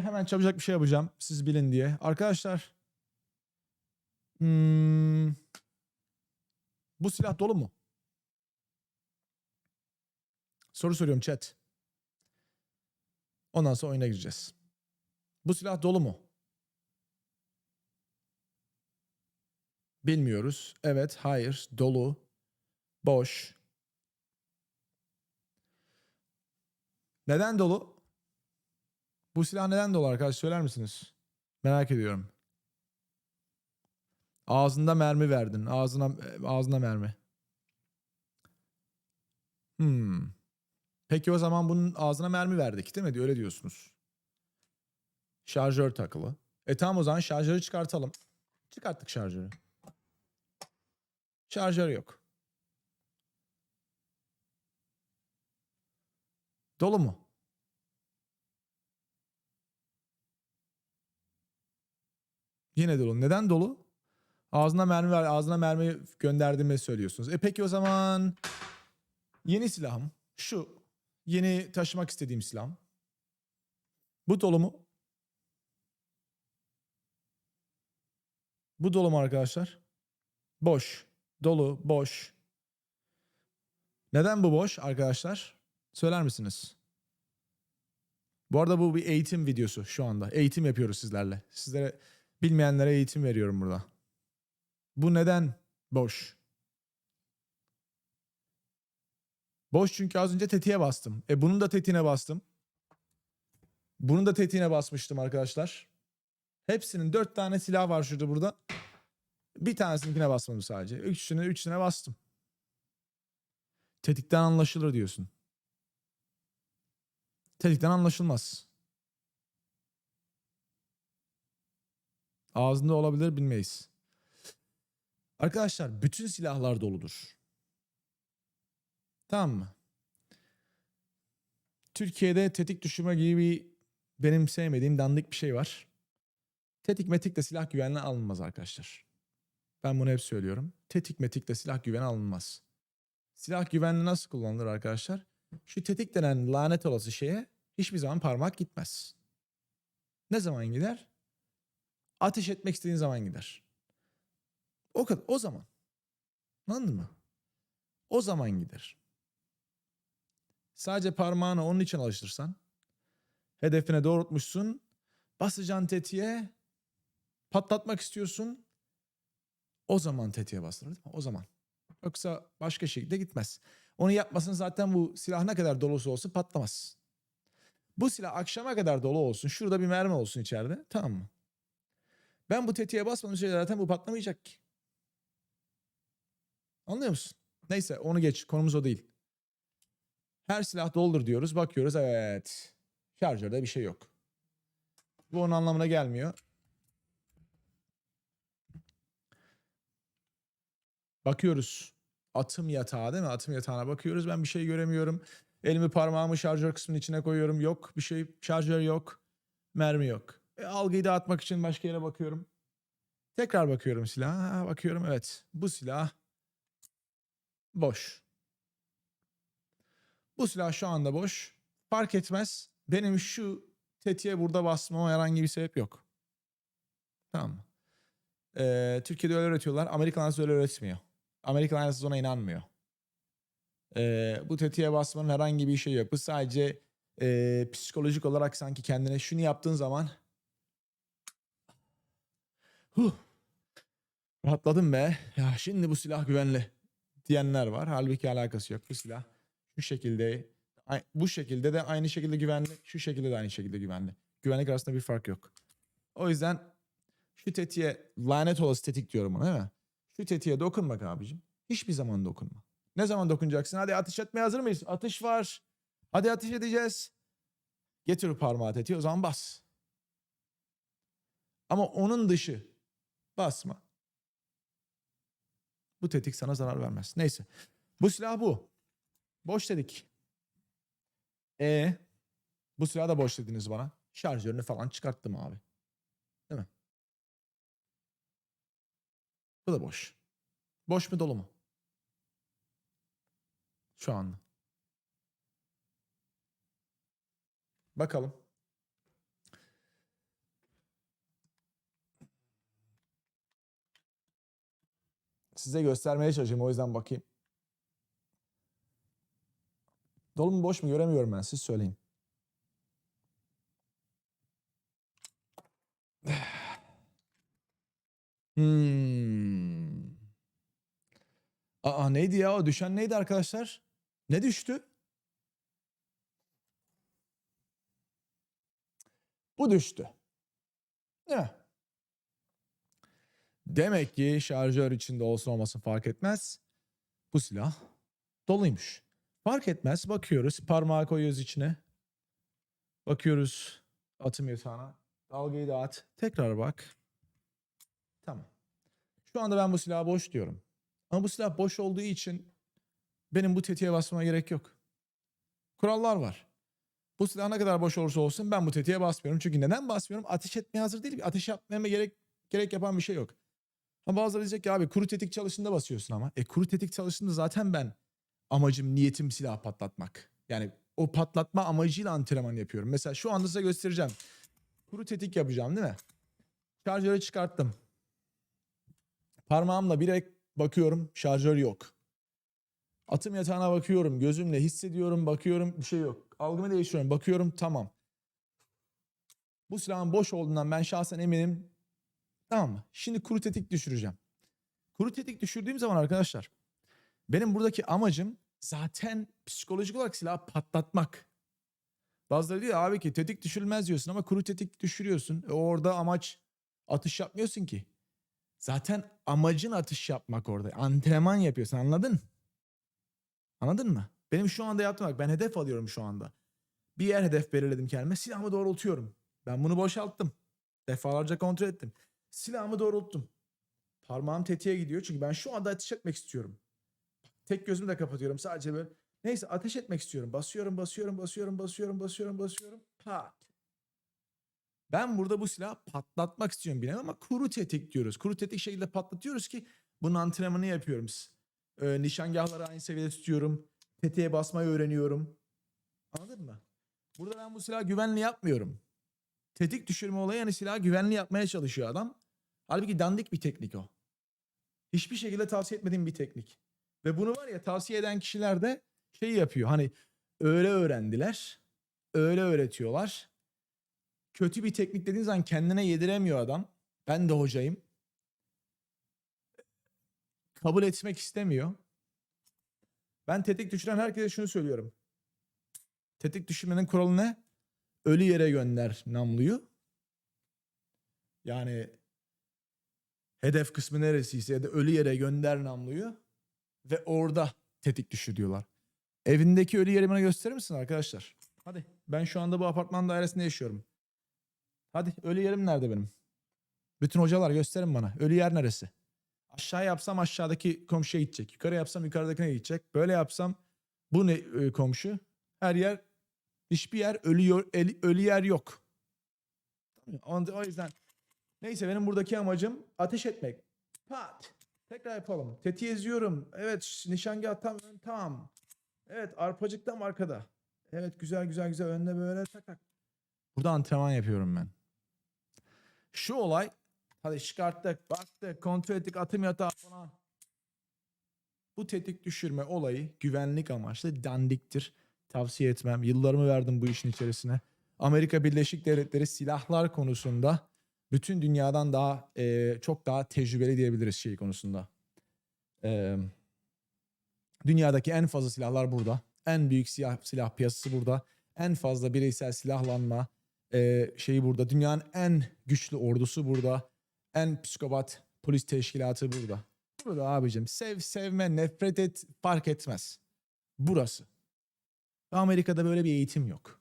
Hemen çabucak bir şey yapacağım. Siz bilin diye. Arkadaşlar. hmm, bu silah dolu mu? Soru soruyorum chat. Ondan sonra oyuna gireceğiz. Bu silah dolu mu? Bilmiyoruz. Evet, hayır, dolu, boş. Neden dolu? Bu silah neden dolu arkadaş söyler misiniz? Merak ediyorum. Ağzında mermi verdin. Ağzına ağzına mermi. Hmm. Peki o zaman bunun ağzına mermi verdik değil mi? Öyle diyorsunuz. Şarjör takılı. E tamam o zaman şarjörü çıkartalım. Çıkarttık şarjörü. Şarjör yok. Dolu mu? Yine dolu. Neden dolu? Ağzına mermi ver, ağzına mermi gönderdiğimi söylüyorsunuz. E peki o zaman yeni silahım şu yeni taşımak istediğim silahım. Bu dolu mu? Bu dolu mu arkadaşlar? Boş. Dolu, boş. Neden bu boş arkadaşlar? Söyler misiniz? Bu arada bu bir eğitim videosu şu anda. Eğitim yapıyoruz sizlerle. Sizlere bilmeyenlere eğitim veriyorum burada. Bu neden boş? Boş çünkü az önce tetiğe bastım. E bunun da tetiğine bastım. Bunun da tetiğine basmıştım arkadaşlar. Hepsinin dört tane silah var şurada burada. Bir tanesininkine basmadım sadece. Üçüne, üçüne bastım. Tetikten anlaşılır diyorsun. Tetikten anlaşılmaz. Ağzında olabilir bilmeyiz. Arkadaşlar bütün silahlar doludur. Tamam mı? Türkiye'de tetik düşürme gibi bir benim sevmediğim dandik bir şey var. Tetik metikle silah güvenliği alınmaz arkadaşlar. Ben bunu hep söylüyorum. Tetik metikle silah güveni alınmaz. Silah güvenli nasıl kullanılır arkadaşlar? Şu tetik denen lanet olası şeye hiçbir zaman parmak gitmez. Ne zaman gider? Ateş etmek istediğin zaman gider. O kadar. O zaman. Anladın mı? O zaman gider. Sadece parmağını onun için alıştırsan, hedefine doğrultmuşsun, basacaksın tetiğe, patlatmak istiyorsun, o zaman tetiğe bastırır değil mi? O zaman. Yoksa başka şekilde gitmez. Onu yapmasın zaten bu silah ne kadar dolusu olsa patlamaz. Bu silah akşama kadar dolu olsun. Şurada bir mermi olsun içeride. Tamam mı? Ben bu tetiğe basmadığım sürece zaten bu patlamayacak ki. Anlıyor musun? Neyse onu geç. Konumuz o değil. Her silah doldur diyoruz. Bakıyoruz evet. Şarjörde bir şey yok. Bu onun anlamına gelmiyor. Bakıyoruz. Atım yatağı değil mi? Atım yatağına bakıyoruz. Ben bir şey göremiyorum. Elimi parmağımı şarjör kısmının içine koyuyorum. Yok bir şey. Şarjör yok. Mermi yok. E, algıyı dağıtmak için başka yere bakıyorum. Tekrar bakıyorum silaha. Ha, bakıyorum evet. Bu silah boş. Bu silah şu anda boş. Fark etmez. Benim şu tetiğe burada basmama herhangi bir sebep yok. Tamam mı? Ee, Türkiye'de öyle öğretiyorlar. Amerikan öyle öğretmiyor. Amerikan Airlines ona inanmıyor. Ee, bu tetiğe basmanın herhangi bir şey yok. Bu sadece e, psikolojik olarak sanki kendine şunu yaptığın zaman huh, rahatladım be. Ya şimdi bu silah güvenli diyenler var. Halbuki alakası yok. Bu silah şu şekilde bu şekilde de aynı şekilde güvenli, şu şekilde de aynı şekilde güvenli. Güvenlik arasında bir fark yok. O yüzden şu tetiğe lanet olası tetik diyorum ona değil mi? Şu tetiğe dokunmak abicim. Hiçbir zaman dokunma. Ne zaman dokunacaksın? Hadi ateş etmeye hazır mıyız? Atış var. Hadi ateş edeceğiz. Getir parmağı tetiği o zaman bas. Ama onun dışı basma. Bu tetik sana zarar vermez. Neyse. Bu silah bu. Boş dedik. E bu silahı da boş dediniz bana. Şarjörünü falan çıkarttım abi. Değil mi? Bu da boş. Boş mu dolu mu? Şu anda. Bakalım. Size göstermeye çalışayım o yüzden bakayım. Dolu mu boş mu göremiyorum ben siz söyleyin. Hmm. Aa neydi ya o düşen neydi arkadaşlar? Ne düştü? Bu düştü. Değil mi? Demek ki şarjör içinde olsun olmasın fark etmez. Bu silah doluymuş. Fark etmez. Bakıyoruz. Parmağı koyuyoruz içine. Bakıyoruz atım yatağına. Dalgayı da at. Tekrar bak. Tamam. Şu anda ben bu silahı boş diyorum. Ama bu silah boş olduğu için benim bu tetiğe basmama gerek yok. Kurallar var. Bu silah ne kadar boş olursa olsun ben bu tetiğe basmıyorum. Çünkü neden basmıyorum? Ateş etmeye hazır değil. Ateş yapmama gerek gerek yapan bir şey yok. Ama bazıları diyecek ki abi kuru tetik çalıştığında basıyorsun ama. E kuru tetik çalıştığında zaten ben amacım, niyetim silah patlatmak. Yani o patlatma amacıyla antrenman yapıyorum. Mesela şu anda size göstereceğim. Kuru tetik yapacağım değil mi? Şarjörü çıkarttım. Parmağımla bir bakıyorum şarjör yok. Atım yatağına bakıyorum. Gözümle hissediyorum, bakıyorum bir şey yok. Algımı değiştiriyorum, bakıyorum tamam. Bu silahın boş olduğundan ben şahsen eminim. Tamam mı? Şimdi kuru tetik düşüreceğim. Kuru tetik düşürdüğüm zaman arkadaşlar benim buradaki amacım zaten psikolojik olarak silahı patlatmak. Bazıları diyor abi ki tetik düşürülmez diyorsun ama kuru tetik düşürüyorsun. E orada amaç atış yapmıyorsun ki. Zaten amacın atış yapmak orada. Antrenman yapıyorsun anladın? Anladın mı? Benim şu anda yaptığım bak ben hedef alıyorum şu anda. Bir yer hedef belirledim kendime silahımı doğrultuyorum. Ben bunu boşalttım. Defalarca kontrol ettim. Silahımı doğrulttum. Parmağım tetiğe gidiyor çünkü ben şu anda ateş etmek istiyorum. Tek gözümü de kapatıyorum sadece böyle. Neyse ateş etmek istiyorum. Basıyorum, basıyorum, basıyorum, basıyorum, basıyorum, basıyorum. Pat. Ben burada bu silahı patlatmak istiyorum bilemem ama kuru tetik diyoruz. Kuru tetik şekilde patlatıyoruz ki bunun antrenmanı yapıyorum. Ee, nişangahları aynı seviyede tutuyorum. Tetiğe basmayı öğreniyorum. Anladın mı? Burada ben bu silahı güvenli yapmıyorum. Tetik düşürme olayı yani silahı güvenli yapmaya çalışıyor adam. Halbuki dandik bir teknik o. Hiçbir şekilde tavsiye etmediğim bir teknik. Ve bunu var ya tavsiye eden kişiler de şey yapıyor. Hani öyle öğrendiler. Öyle öğretiyorlar. Kötü bir teknik dediğin zaman kendine yediremiyor adam. Ben de hocayım. Kabul etmek istemiyor. Ben tetik düşüren herkese şunu söylüyorum. Tetik düşürmenin kuralı ne? Ölü yere gönder namluyu. Yani hedef kısmı neresiyse ya da ölü yere gönder namluyu ve orada tetik düşür diyorlar. Evindeki ölü yeri bana gösterir misin arkadaşlar? Hadi ben şu anda bu apartman dairesinde yaşıyorum. Hadi ölü yerim nerede benim? Bütün hocalar gösterin bana. Ölü yer neresi? Aşağı yapsam aşağıdaki komşuya gidecek. Yukarı yapsam yukarıdakine gidecek. Böyle yapsam bu ne e, komşu? Her yer hiçbir yer ölü, ölü yer yok. O yüzden neyse benim buradaki amacım ateş etmek. Pat. Tekrar yapalım. Tetiği eziyorum. Evet nişangah tam ön tamam. Evet arpacık tam arkada. Evet güzel güzel güzel önde böyle tak tak. Burada antrenman yapıyorum ben. Şu olay hadi çıkarttık baktık kontrol ettik atım yatağı falan. Bu tetik düşürme olayı güvenlik amaçlı dandiktir. Tavsiye etmem. Yıllarımı verdim bu işin içerisine. Amerika Birleşik Devletleri silahlar konusunda bütün dünyadan daha e, çok daha tecrübeli diyebiliriz şey konusunda. E, dünyadaki en fazla silahlar burada. En büyük silah, silah piyasası burada. En fazla bireysel silahlanma e, şeyi burada. Dünyanın en güçlü ordusu burada. En psikopat polis teşkilatı burada. Burada abicim sev sevme nefret et fark etmez. Burası. Ve Amerika'da böyle bir eğitim yok.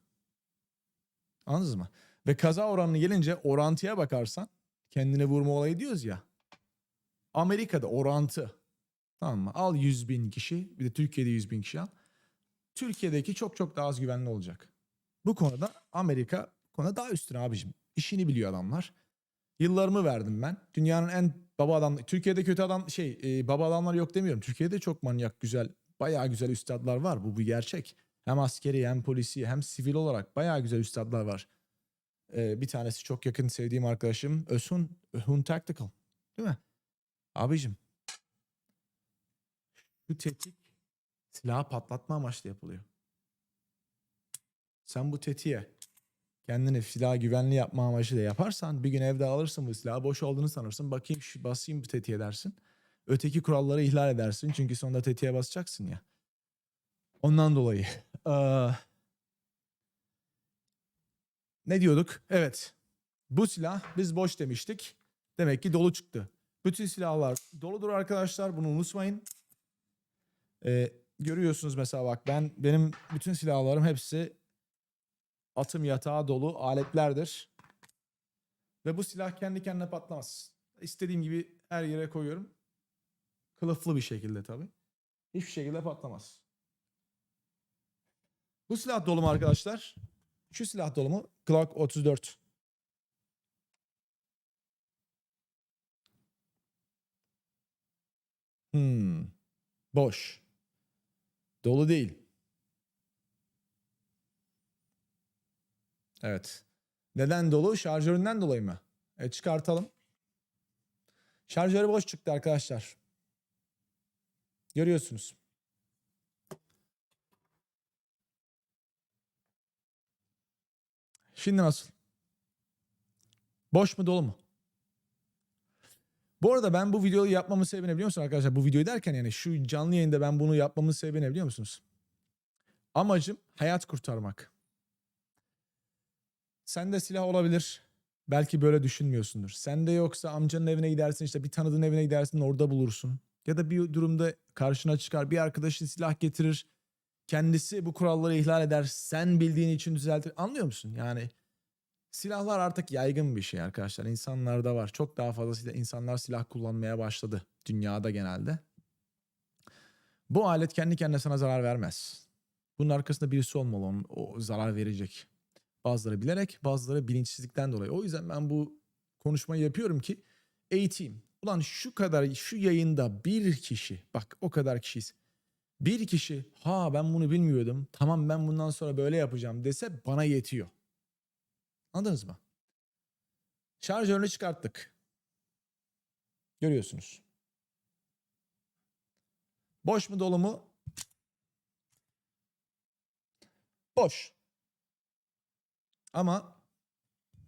Anladınız mı? Ve kaza oranına gelince orantıya bakarsan kendine vurma olayı diyoruz ya. Amerika'da orantı. Tamam mı? Al 100 bin kişi bir de Türkiye'de 100 bin kişi al. Türkiye'deki çok çok daha az güvenli olacak. Bu konuda Amerika bu konuda daha üstün abicim. İşini biliyor adamlar. Yıllarımı verdim ben. Dünyanın en baba adam Türkiye'de kötü adam şey e, baba adamlar yok demiyorum. Türkiye'de çok manyak güzel bayağı güzel üstadlar var. Bu bir gerçek. Hem askeri hem polisi hem sivil olarak bayağı güzel üstadlar var. Ee, bir tanesi çok yakın sevdiğim arkadaşım Özhun, Özhun Tactical. Değil mi? Abicim. Şu tetik silahı patlatma amaçlı yapılıyor. Sen bu tetiğe kendini silah güvenli yapma amacıyla yaparsan bir gün evde alırsın bu silahı boş olduğunu sanırsın. Bakayım şu basayım bu tetiğe dersin. Öteki kuralları ihlal edersin. Çünkü sonunda tetiğe basacaksın ya. Ondan dolayı. Eee, ne diyorduk? Evet. Bu silah biz boş demiştik. Demek ki dolu çıktı. Bütün silahlar doludur arkadaşlar. Bunu unutmayın. Ee, görüyorsunuz mesela bak ben benim bütün silahlarım hepsi atım yatağı dolu aletlerdir. Ve bu silah kendi kendine patlamaz. İstediğim gibi her yere koyuyorum. Kılıflı bir şekilde tabii. Hiçbir şekilde patlamaz. Bu silah dolu mu arkadaşlar? Şu silah dolu mu? Glock 34. Hmm. Boş. Dolu değil. Evet. Neden dolu? Şarjöründen dolayı mı? E çıkartalım. Şarjörü boş çıktı arkadaşlar. Görüyorsunuz. Şimdi nasıl? Boş mu dolu mu? Bu arada ben bu videoyu yapmamın sebebi ne biliyor musun arkadaşlar? Bu videoyu derken yani şu canlı yayında ben bunu yapmamın sebebi ne biliyor musunuz? Amacım hayat kurtarmak. Sende silah olabilir. Belki böyle düşünmüyorsundur. Sende yoksa amcanın evine gidersin işte bir tanıdığın evine gidersin orada bulursun. Ya da bir durumda karşına çıkar bir arkadaşın silah getirir. Kendisi bu kuralları ihlal eder. Sen bildiğin için düzeltir. Anlıyor musun? Yani silahlar artık yaygın bir şey arkadaşlar. İnsanlarda var. Çok daha fazla silah, insanlar silah kullanmaya başladı. Dünyada genelde. Bu alet kendi kendine sana zarar vermez. Bunun arkasında birisi olmalı onun, o zarar verecek. Bazıları bilerek, bazıları bilinçsizlikten dolayı. O yüzden ben bu konuşmayı yapıyorum ki eğiteyim. Ulan şu kadar, şu yayında bir kişi, bak o kadar kişiyiz. Bir kişi, ha ben bunu bilmiyordum, tamam ben bundan sonra böyle yapacağım dese bana yetiyor. Anladınız mı? Şarjörünü çıkarttık. Görüyorsunuz. Boş mu dolu mu? Boş. Ama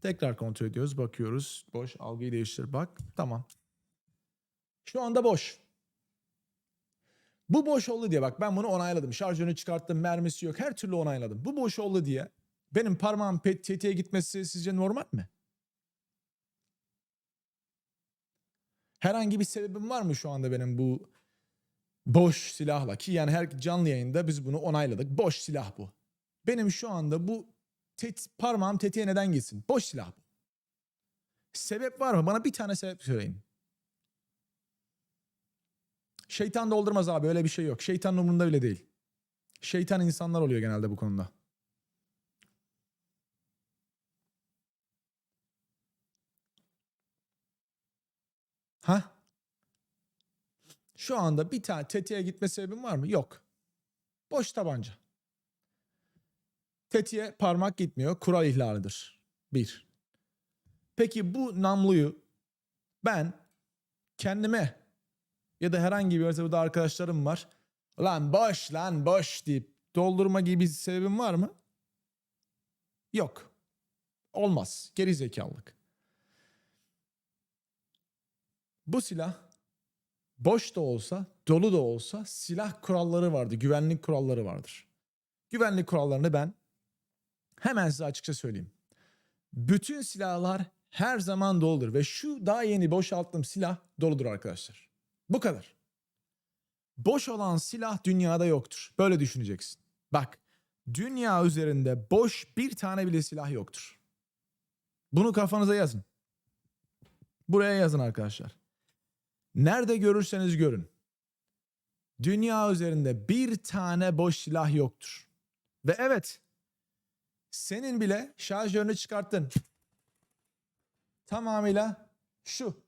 tekrar kontrol ediyoruz, bakıyoruz. Boş, algıyı değiştir. Bak, tamam. Şu anda boş. Bu boş oldu diye bak ben bunu onayladım. Şarjörünü çıkarttım, mermisi yok. Her türlü onayladım. Bu boş oldu diye benim parmağım tetiğe gitmesi sizce normal mi? Herhangi bir sebebim var mı şu anda benim bu boş silahla ki yani her canlı yayında biz bunu onayladık. Boş silah bu. Benim şu anda bu tet, parmağım tetiğe neden gitsin? Boş silah bu. Sebep var mı? Bana bir tane sebep söyleyin. Şeytan doldurmaz abi öyle bir şey yok. Şeytanın umurunda bile değil. Şeytan insanlar oluyor genelde bu konuda. Ha? Şu anda bir tane tetiğe gitme sebebin var mı? Yok. Boş tabanca. Tetiğe parmak gitmiyor. Kural ihlalidir. Bir. Peki bu namluyu ben kendime ya da herhangi bir burada arkadaşlarım var. Lan boş lan boş deyip doldurma gibi bir sebebin var mı? Yok. Olmaz. Geri zekalılık. Bu silah boş da olsa, dolu da olsa silah kuralları vardı, güvenlik kuralları vardır. Güvenlik kurallarını ben hemen size açıkça söyleyeyim. Bütün silahlar her zaman doludur ve şu daha yeni boşalttığım silah doludur arkadaşlar. Bu kadar. Boş olan silah dünyada yoktur. Böyle düşüneceksin. Bak, dünya üzerinde boş bir tane bile silah yoktur. Bunu kafanıza yazın. Buraya yazın arkadaşlar. Nerede görürseniz görün. Dünya üzerinde bir tane boş silah yoktur. Ve evet, senin bile şarjörünü çıkarttın. Tamamıyla şu.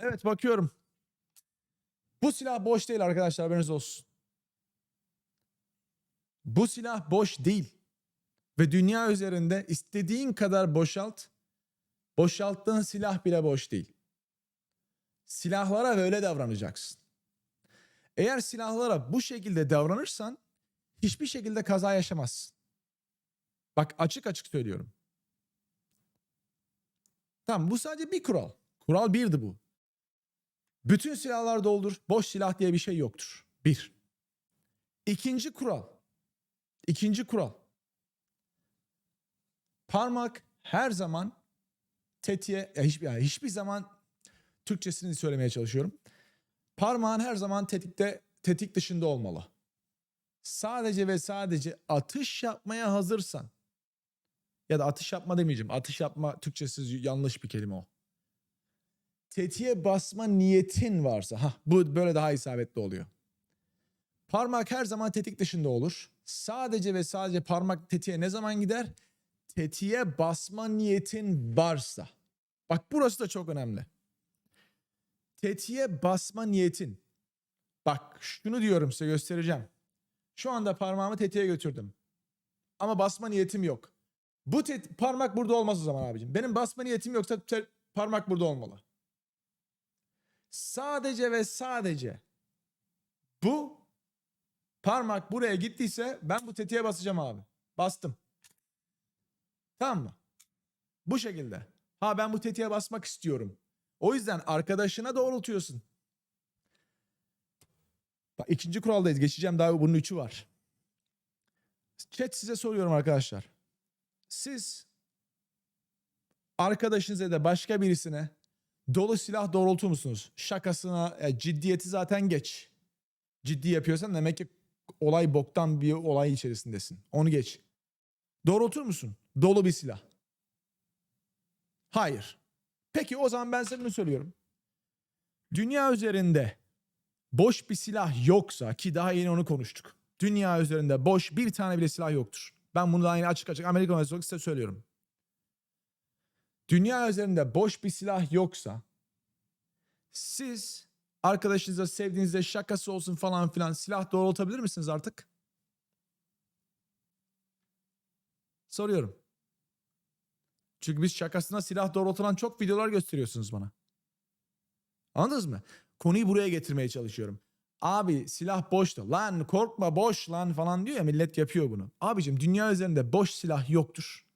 Evet bakıyorum. Bu silah boş değil arkadaşlar haberiniz olsun. Bu silah boş değil. Ve dünya üzerinde istediğin kadar boşalt. Boşalttığın silah bile boş değil. Silahlara böyle davranacaksın. Eğer silahlara bu şekilde davranırsan hiçbir şekilde kaza yaşamazsın. Bak açık açık söylüyorum. Tamam bu sadece bir kural. Kural birdi bu. Bütün silahlar doldur. Boş silah diye bir şey yoktur. Bir. İkinci kural. İkinci kural. Parmak her zaman tetiğe, ya hiçbir, yani hiçbir zaman Türkçesini söylemeye çalışıyorum. Parmağın her zaman tetikte, tetik dışında olmalı. Sadece ve sadece atış yapmaya hazırsan ya da atış yapma demeyeceğim. Atış yapma Türkçesi yanlış bir kelime o. Tetiğe basma niyetin varsa, ha bu böyle daha isabetli oluyor. Parmak her zaman tetik dışında olur. Sadece ve sadece parmak tetiğe ne zaman gider? Tetiğe basma niyetin varsa. Bak burası da çok önemli. Tetiğe basma niyetin. Bak şunu diyorum size göstereceğim. Şu anda parmağımı tetiğe götürdüm. Ama basma niyetim yok. Bu tet- parmak burada olmaz o zaman abicim. Benim basma niyetim yoksa parmak burada olmalı. Sadece ve sadece bu parmak buraya gittiyse ben bu tetiğe basacağım abi. Bastım. Tamam mı? Bu şekilde. Ha ben bu tetiğe basmak istiyorum. O yüzden arkadaşına doğrultuyorsun. Bak ikinci kuraldayız. Geçeceğim daha bunun üçü var. Chat size soruyorum arkadaşlar. Siz arkadaşınıza da başka birisine dolu silah doğrultur musunuz? Şakasına, e, ciddiyeti zaten geç. Ciddi yapıyorsan demek ki olay boktan bir olay içerisindesin. Onu geç. Doğrultur musun? Dolu bir silah. Hayır. Peki o zaman ben size bunu söylüyorum. Dünya üzerinde boş bir silah yoksa ki daha yeni onu konuştuk. Dünya üzerinde boş bir tane bile silah yoktur. Ben bunu daha yeni açık açık Amerika Üniversitesi size söylüyorum. Dünya üzerinde boş bir silah yoksa siz arkadaşınıza sevdiğinizde şakası olsun falan filan silah doğrultabilir misiniz artık? Soruyorum. Çünkü biz şakasına silah doğrultulan çok videolar gösteriyorsunuz bana. Anladınız mı? Konuyu buraya getirmeye çalışıyorum. Abi silah boştu. Lan korkma boş lan falan diyor ya millet yapıyor bunu. Abicim dünya üzerinde boş silah yoktur.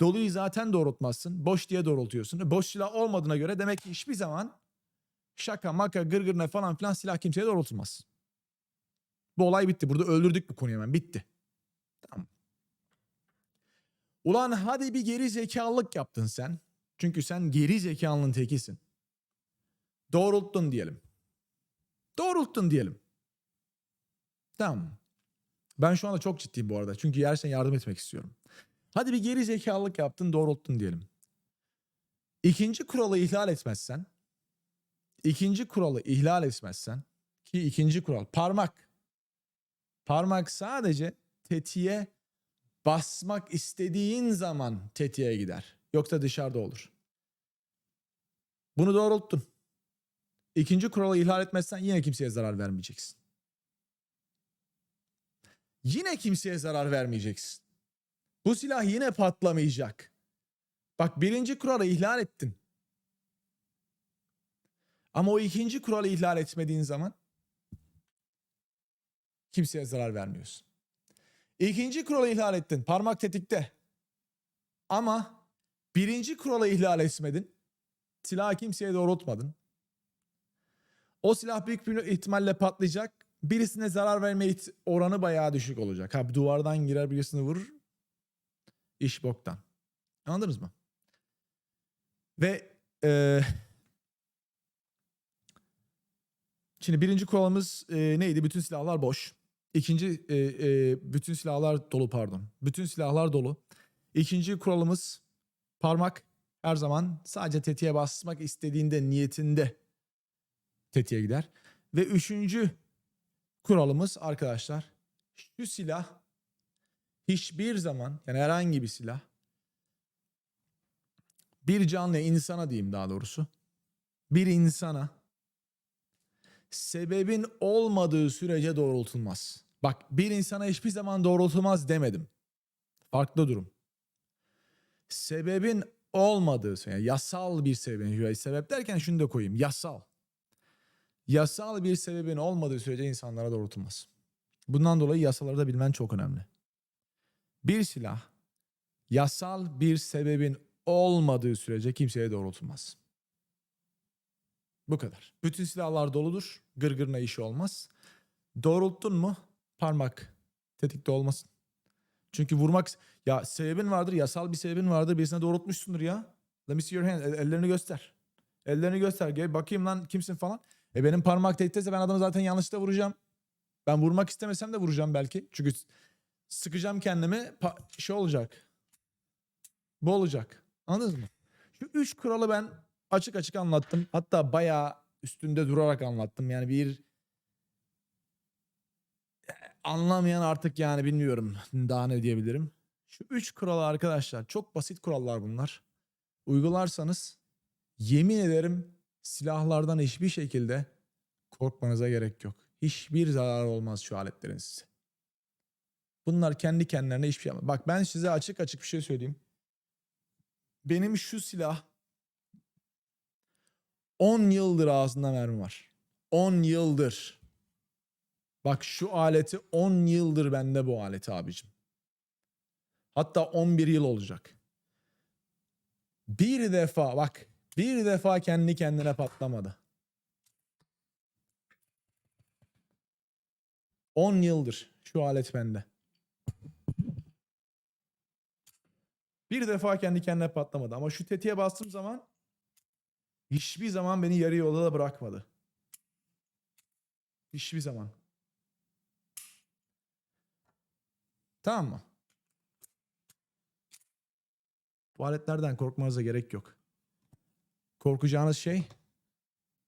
Doluyu zaten doğrultmazsın. Boş diye doğrultuyorsun. E, Boş silah olmadığına göre demek ki hiçbir zaman şaka maka gırgırına falan filan silah kimseye doğrultulmaz. Bu olay bitti. Burada öldürdük bu konuyu hemen. Bitti. Tamam. Ulan hadi bir geri zekalılık yaptın sen. Çünkü sen geri zekalının tekisin. Doğrulttun diyelim. Doğrulttun diyelim. Tamam. Ben şu anda çok ciddiyim bu arada. Çünkü gerçekten yardım etmek istiyorum. Hadi bir geri zekalılık yaptın, doğrulttun diyelim. İkinci kuralı ihlal etmezsen, ikinci kuralı ihlal etmezsen ki ikinci kural parmak. Parmak sadece tetiğe basmak istediğin zaman tetiğe gider. Yoksa dışarıda olur. Bunu doğrulttun. İkinci kuralı ihlal etmezsen yine kimseye zarar vermeyeceksin. Yine kimseye zarar vermeyeceksin. Bu silah yine patlamayacak. Bak birinci kuralı ihlal ettin. Ama o ikinci kuralı ihlal etmediğin zaman kimseye zarar vermiyorsun. İkinci kuralı ihlal ettin. Parmak tetikte. Ama birinci kuralı ihlal etmedin. Silahı kimseye doğrultmadın. O silah büyük bir ihtimalle patlayacak. Birisine zarar verme oranı bayağı düşük olacak. Ha duvardan girer birisini vurur. İş boktan. Anladınız mı? Ve e, şimdi birinci kuralımız e, neydi? Bütün silahlar boş. İkinci e, e, bütün silahlar dolu pardon. Bütün silahlar dolu. İkinci kuralımız parmak her zaman sadece tetiğe basmak istediğinde niyetinde tetiğe gider. Ve üçüncü kuralımız arkadaşlar şu silah hiçbir zaman yani herhangi bir silah bir canlı insana diyeyim daha doğrusu bir insana sebebin olmadığı sürece doğrultulmaz. Bak bir insana hiçbir zaman doğrultulmaz demedim. Farklı durum. Sebebin olmadığı yani yasal bir sebebin sebep derken şunu da koyayım yasal Yasal bir sebebin olmadığı sürece insanlara doğrultulmaz. Bundan dolayı yasaları da bilmen çok önemli. Bir silah yasal bir sebebin olmadığı sürece kimseye doğrultulmaz. Bu kadar. Bütün silahlar doludur. Gırgırına işi olmaz. Doğrulttun mu parmak tetikte olmasın. Çünkü vurmak ya sebebin vardır, yasal bir sebebin vardır. Birisine doğrultmuşsundur ya. Let me see your hand. El- ellerini göster. Ellerini göster. Gel bakayım lan kimsin falan. E benim parmak tetikteyse ben adamı zaten yanlışlıkla vuracağım. Ben vurmak istemesem de vuracağım belki. Çünkü sıkacağım kendimi. şey olacak. Bu olacak. Anladınız mı? Şu üç kuralı ben açık açık anlattım. Hatta bayağı üstünde durarak anlattım. Yani bir anlamayan artık yani bilmiyorum daha ne diyebilirim. Şu üç kuralı arkadaşlar çok basit kurallar bunlar. Uygularsanız yemin ederim silahlardan hiçbir şekilde korkmanıza gerek yok. Hiçbir zarar olmaz şu aletlerin size. Bunlar kendi kendilerine hiçbir şey yapmaz. Bak ben size açık açık bir şey söyleyeyim. Benim şu silah 10 yıldır ağzında mermi var. 10 yıldır. Bak şu aleti 10 yıldır bende bu aleti abicim. Hatta 11 yıl olacak. Bir defa bak bir defa kendi kendine patlamadı. 10 yıldır şu alet bende. Bir defa kendi kendine patlamadı ama şu tetiğe bastığım zaman hiçbir zaman beni yarı yolda da bırakmadı. Hiçbir zaman. Tamam mı? Bu aletlerden korkmanıza gerek yok. Korkacağınız şey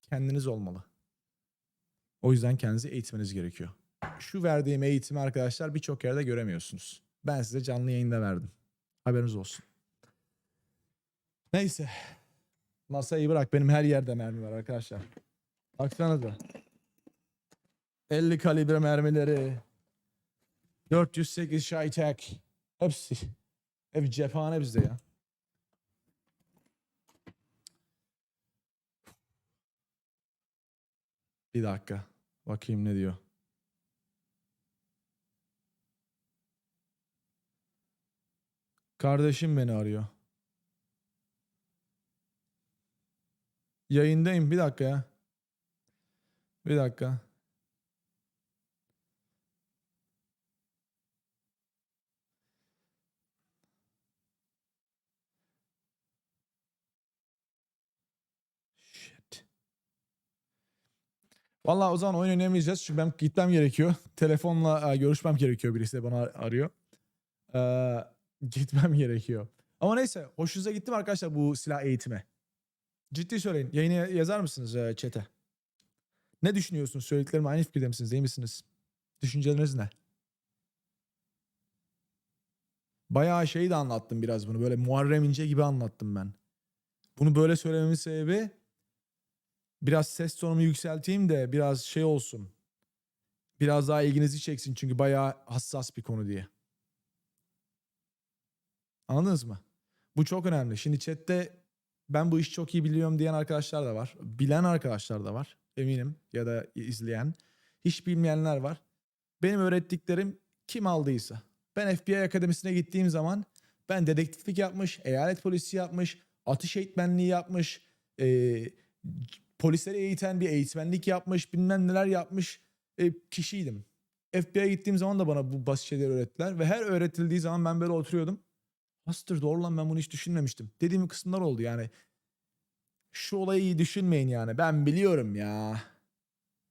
kendiniz olmalı. O yüzden kendinizi eğitmeniz gerekiyor. Şu verdiğim eğitimi arkadaşlar birçok yerde göremiyorsunuz. Ben size canlı yayında verdim. Haberiniz olsun. Neyse. Masayı bırak. Benim her yerde mermi var arkadaşlar. Baksanıza. 50 kalibre mermileri. 408 Shytek. Hepsi. Hep cephane bizde ya. Bir dakika. Bakayım ne diyor. Kardeşim beni arıyor. Yayındayım. Bir dakika ya. Bir dakika. Shit. Vallahi o zaman oyun oynayamayacağız çünkü ben gitmem gerekiyor. Telefonla e, görüşmem gerekiyor birisi bana ar- arıyor. Ee, gitmem gerekiyor. Ama neyse hoşunuza gitti mi arkadaşlar bu silah eğitimi? Ciddi söyleyin. Yayını yazar mısınız e, chat'e? Ne düşünüyorsunuz? Söylediklerime aynı fikirde misiniz? Değil misiniz? Düşünceleriniz ne? Bayağı şey de anlattım biraz bunu. Böyle Muharrem İnce gibi anlattım ben. Bunu böyle söylememin sebebi biraz ses tonumu yükselteyim de biraz şey olsun. Biraz daha ilginizi çeksin çünkü bayağı hassas bir konu diye. Anladınız mı? Bu çok önemli. Şimdi chatte ben bu işi çok iyi biliyorum diyen arkadaşlar da var. Bilen arkadaşlar da var. Eminim ya da izleyen. Hiç bilmeyenler var. Benim öğrettiklerim kim aldıysa. Ben FBI akademisine gittiğim zaman ben dedektiflik yapmış, eyalet polisi yapmış, atış eğitmenliği yapmış, eee polisleri eğiten bir eğitmenlik yapmış, bilmem neler yapmış e, kişiydim. FBI'ye gittiğim zaman da bana bu basit şeyleri öğrettiler ve her öğretildiği zaman ben böyle oturuyordum. Hastır doğru lan ben bunu hiç düşünmemiştim. Dediğim kısımlar oldu yani. Şu olayı iyi düşünmeyin yani. Ben biliyorum ya.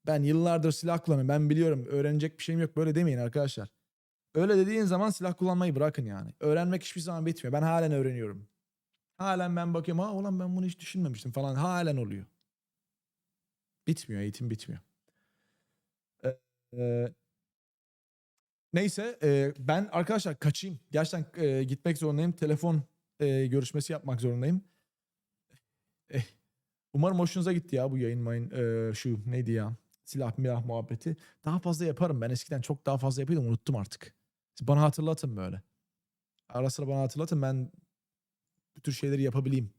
Ben yıllardır silah kullanıyorum. Ben biliyorum. Öğrenecek bir şeyim yok. Böyle demeyin arkadaşlar. Öyle dediğin zaman silah kullanmayı bırakın yani. Öğrenmek hiçbir zaman bitmiyor. Ben halen öğreniyorum. Halen ben bakıyorum. Ha ulan ben bunu hiç düşünmemiştim falan. Halen oluyor. Bitmiyor. Eğitim bitmiyor. Ee, e, neyse e, ben arkadaşlar kaçayım. Gerçekten e, gitmek zorundayım. Telefon e, görüşmesi yapmak zorundayım. Eh, umarım hoşunuza gitti ya bu yayın mayın e, şu neydi ya silah milah muhabbeti. Daha fazla yaparım ben eskiden çok daha fazla yapıyordum unuttum artık. Siz bana hatırlatın böyle. Ara sıra bana hatırlatın ben bu tür şeyleri yapabileyim.